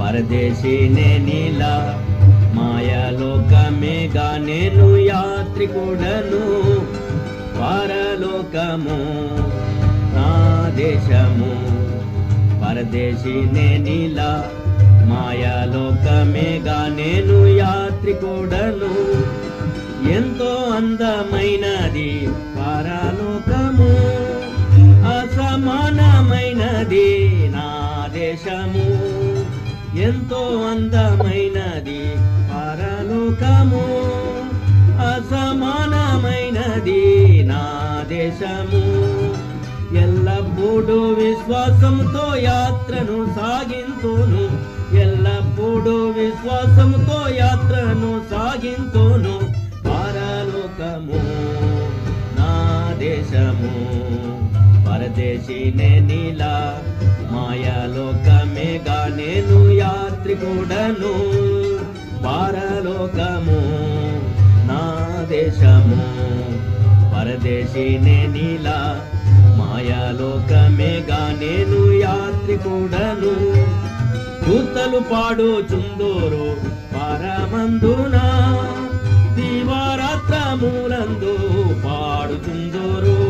పరదేశీనే నీలా మాయలోకమేగా నేను యాత్రికుడను. పరలోకము నా దేశము. పరదేశీనే నీలా మాయలోకమేగా నేను యాత్రికుడను. ఎంతో అందమైనది పరలోకము. అసమానమైనది దేశము ఎంతో అందమైనది పరలోకము అసమానమైనది నా దేశము. ఎల్లప్పుడూ విశ్వాసంతో యాత్రను సాగింతును ఎల్లప్పుడూ విశ్వాసంతో యాత్రను సాగింతును. పరలోకము నా దేశము పరదేశీనే నీలా మాయాలోకమేగా నేను యాత్రికుడను. పారలోకము నా దేశము. పరదేశీనే నీలా మాయాలోకమేగా నేను యాత్రికుడను. దూతలు పాడుచుందోరు పరమందునా. దీవారాత్రములందు పాడుచుందోరు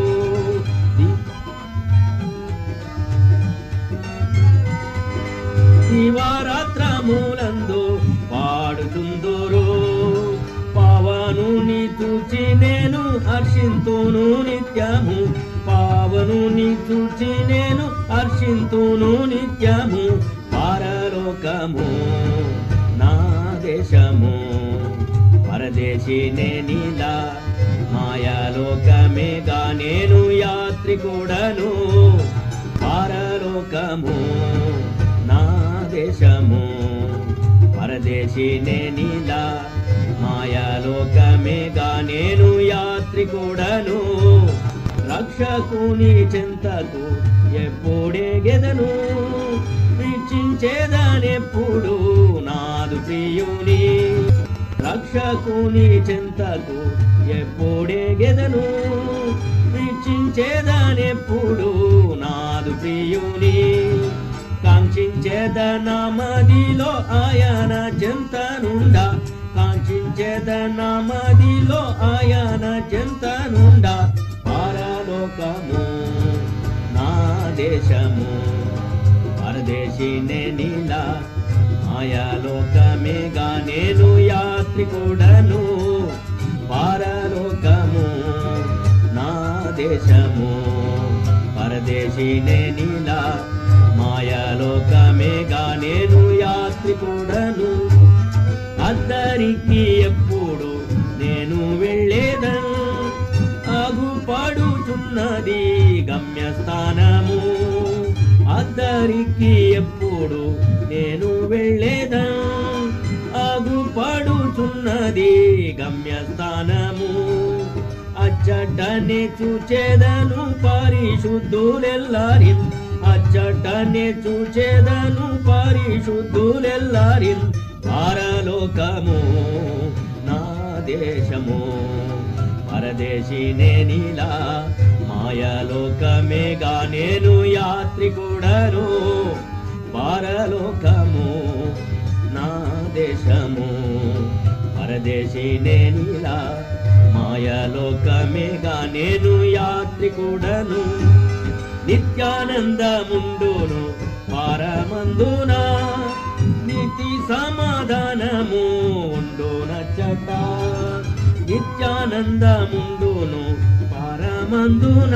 చూచి నేను హర్షింతును నిత్యము. పావనుని చూచి నేను హర్షింతును నిత్యము. పరలోకము నా దేశము. పరదేశీనే నీలా మాయాలోకమేగా నేను యాత్రికుడను. పరలోకము నా దేశము. పరదేశీనే నీలా మాయాలోకమేగా నేను యాత్రికుడను. రక్షకుని చింతకు ఎప్పుడే గెదను. వీక్షించేదనెప్పుడు నాదు ప్రియుని. రక్షకుని చింతకు ఎప్పుడే గెదను. వీక్షించేదనెప్పుడు నాదు ప్రియుని. కాంక్షించేద మదిలో ఆయన చింతనుండా కాంక్షించేద నామదిలో ఆయన చెంతనుండా పారలోకము నా దేశము. పరదేశినే నీలా మాయాలోకమేగా నేను యాత్రికుడను. పారలోకము నా దేశము. పరదేశినే నీలా మాయాలోకమేగా నేను యాత్రికుడను. అందరికీ నడుచున్నది గమ్యస్థానము. అద్దరికి ఎప్పుడు నేను వెళ్ళేదా? ఆగుపడుచున్నది గమ్యస్థానము. అచ్చటనే చూచేదను పరిశుద్ధులెల్లారి అచ్చటనే చూచేదను పరిశుద్ధులెల్లారి పారలోకము నా దేశము. పరదేశీనే నీలా మాయలోకమేగా నేను యాత్రికుడను. పరలోకము నా దేశము పరదేశీనే నీలా మాయలోకమేగా నేను యాత్రికుడను. నిత్యానందముండును పరమందున నితి సమాధానము ఉండునచ్చట ఆనందముందును పరమందున?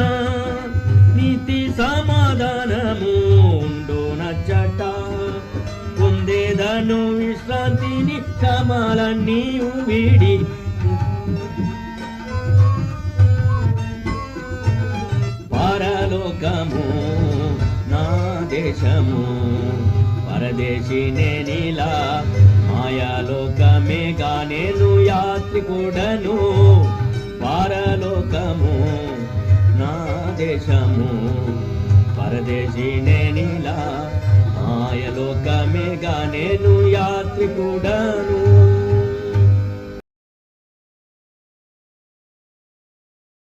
నీతి సమాధానము ఉండునచ్చట పొందేదను విశ్రాంతిని క్షమాలన్నీ వీడి. పరలోకము నా దేశము పరదేశీనే నీలా. మాయాలోకమేగా నేను యాత్రికుడను. దేశము పరదేశీనే నీలా మాయలోకమేగా నేను యాత్రికుడను.